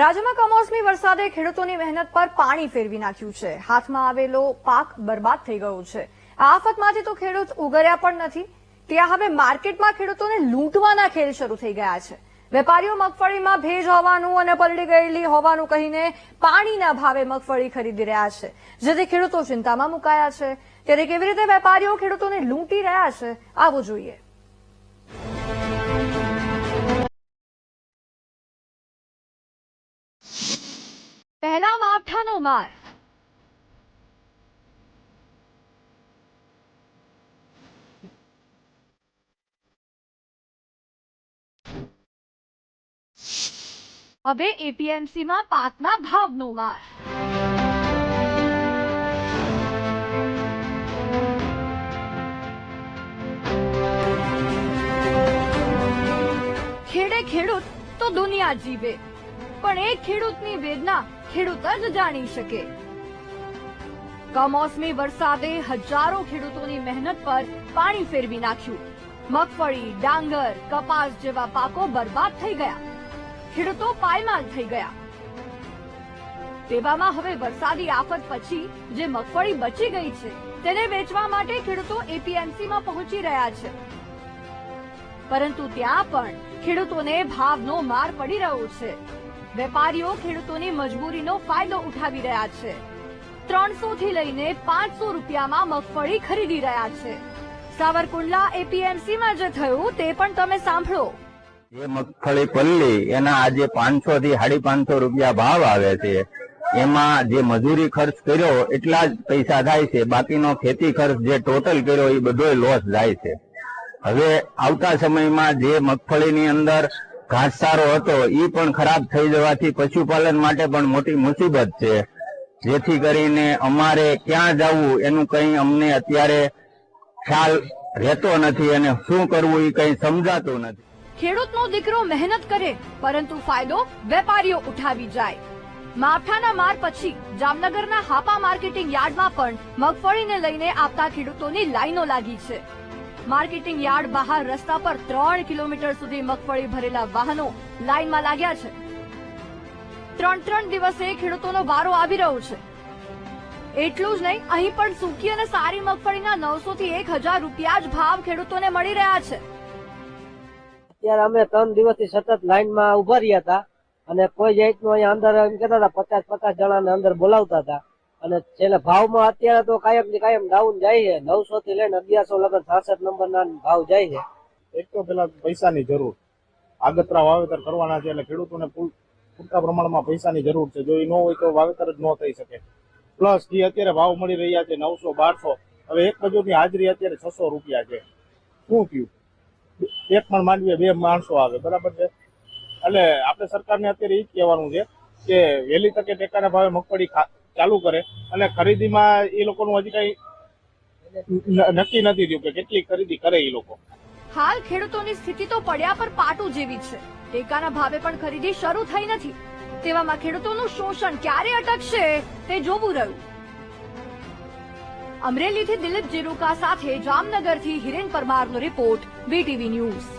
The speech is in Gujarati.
રાજ્યમાં કમોસમી વરસાદે ખેડૂતોની મહેનત પર પાણી ફેરવી નાખ્યું છે. હાથમાં આવેલો પાક બરબાદ થઈ ગયો છે. આ આફતમાંથી તો ખેડૂત ઉગર્યા પણ નથી. ત્યાં હવે માર્કેટમાં ખેડૂતોને લૂંટવાના ખેલ શરૂ થઈ ગયા છે. વેપારીઓ મગફળીમાં ભેજ હોવાનું અને પલળી ગયેલી હોવાનું કહીને પાણીના ભાવે મગફળી ખરીદી રહ્યા છે. જેથી ખેડૂતો ચિંતામાં મુકાયા છે. ત્યારે કેવી રીતે વેપારીઓ ખેડૂતોને લૂંટી રહ્યા છે, આવું જોઈએ. માવઠાનો માર હવે એપીએમસીમાં પાકના ભાવનો માર ખેડે ખેડૂત તો દુનિયા જીવે પણ એ ખેડૂતની વેદના ખેડૂત જ જાણી શકે. કમોસમી વરસાદે હજારો ખેડૂતોની મહેનત પર પાણી ફેરવી નાખ્યું. મગફળી, ડાંગર, કપાસ જેવા પાકો બરબાદ થઈ ગયા. ખેડૂતો પાયમાલ થઈ ગયા. તેવામાં હવે વરસાદી આફત પછી જે મગફળી બચી ગઈ છે, તેને વેચવા માટે ખેડૂતો એપીએમસીમાં પહોંચી રહ્યા છે. પરંતુ ત્યાં પણ ખેડૂતોને ભાવનો માર પડી રહ્યો છે. વેપારીઓ ખેડૂતોની મજબૂરીનો ફાયદો ઉઠાવી રહ્યા છે. ત્રણસો થી લઈને પાંચસો રૂપિયામાં મગફળી ખરીદી રહ્યા છે. સાવરકુંડલા એપીએમસીમાં જે થયું તે પણ તમે સાંભળો. જે મગફળી પલ્લી, એના આજે પાંચસો થી સાડી પાંચસો રૂપિયા ભાવ આવે છે. એમાં જે મજૂરી ખર્ચ કર્યો, એટલા જ પૈસા થાય છે. બાકીનો ખેતી ખર્ચ જે ટોટલ કર્યો, એ બધો લોસ જાય છે. હવે આવતા સમયમાં જે મગફળીની અંદર ઘાસચારો હતો એ પણ ખરાબ થઈ જવાથી પશુપાલન માટે પણ મોટી મુસીબત છે. જેથી કરીને અમારે ક્યાં જવું એનું કંઈ અમને અત્યારે ખ્યાલ રહેતો નથી અને શું કરવું એ કંઈ સમજાતું નથી. ખેડૂતનો દીકરો મહેનત કરે, પરંતુ ફાયદો વેપારીઓ ઉઠાવી જાય. માવઠાના માર પછી જામનગરના હાપા માર્કેટિંગ યાર્ડમાં પણ મગફળીને લઈને આવતા ખેડૂતોની લાઈનો લાગી છે. માર્કેટિંગ યાર્ડ બહાર રસ્તા પર ત્રણ કિલોમીટર સુધી મગફળી ભરેલા વાહનો લાઇનમાં લાગ્યા છે. ત્રણ ત્રણ દિવસે ખેડૂતોનો વારો આવી રહ્યો છે. એટલું જ નહીં, અહીં પણ સૂકી અને સારી મગફળીના નવસો થી એક હજાર રૂપિયા જ ભાવ ખેડૂતોને મળી રહ્યા છે. અત્યારે અમે ત્રણ દિવસથી સતત લાઈનમાં ઊભા રહ્યા હતા અને કોઈ જાતનું અહીંયા અંદર એમ કહેતા હતા, પચાસ પચાસ જણાને અંદર બોલાવતા હતા. અને છેલ્લે ભાવમાં અત્યારે તો કાયમ ને કાયમ ડાઉન જાય છે. નવસો થી લઈને અગિયારસો લગન છાસઠ નંબર ના ભાવ જાય છે. એક તો પેલા પૈસાની જરૂર. આગતરા વાવેતર કરવાના છે એટલે ખેડૂતોને પૂરતા પ્રમાણમાં પૈસાની જરૂર છે. જો એ ન હોય તો વાવેતર જ ન થઈ શકે. પ્લસ જે અત્યારે ભાવ મળી રહ્યા છે નવસો, બારસો. હવે એક મજૂરની હાજરી અત્યારે છસો રૂપિયા છે. શું થયું? એક પણ માંડવીએ બે માણસો આવે, બરાબર છે? એટલે આપણે સરકારને અત્યારે એ જ કહેવાનું છે કે વહેલી તકે ટેકાના ભાવે મગફળી ચાલુ કરે અને ખરીદીમાં એ લોકોનું હજી કઈ નક્કી નથી થયું કે કેટલી ખરીદી કરે એ લોકો. હાલ ખેડૂતોની સ્થિતિ તો પડ્યા પર પાટું જેવી છે. ટેકાના ભાવે પણ ખરીદી શરૂ થઈ નથી. તેવામાં ખેડૂતોનું શોષણ ક્યારે અટકશે તે જોવું રહ્યું. અમરેલીથી દિલીપ જીરુકા સાથે જામનગરથી હિરેન પરમારનો રિપોર્ટ બીટીવી ન્યૂઝ.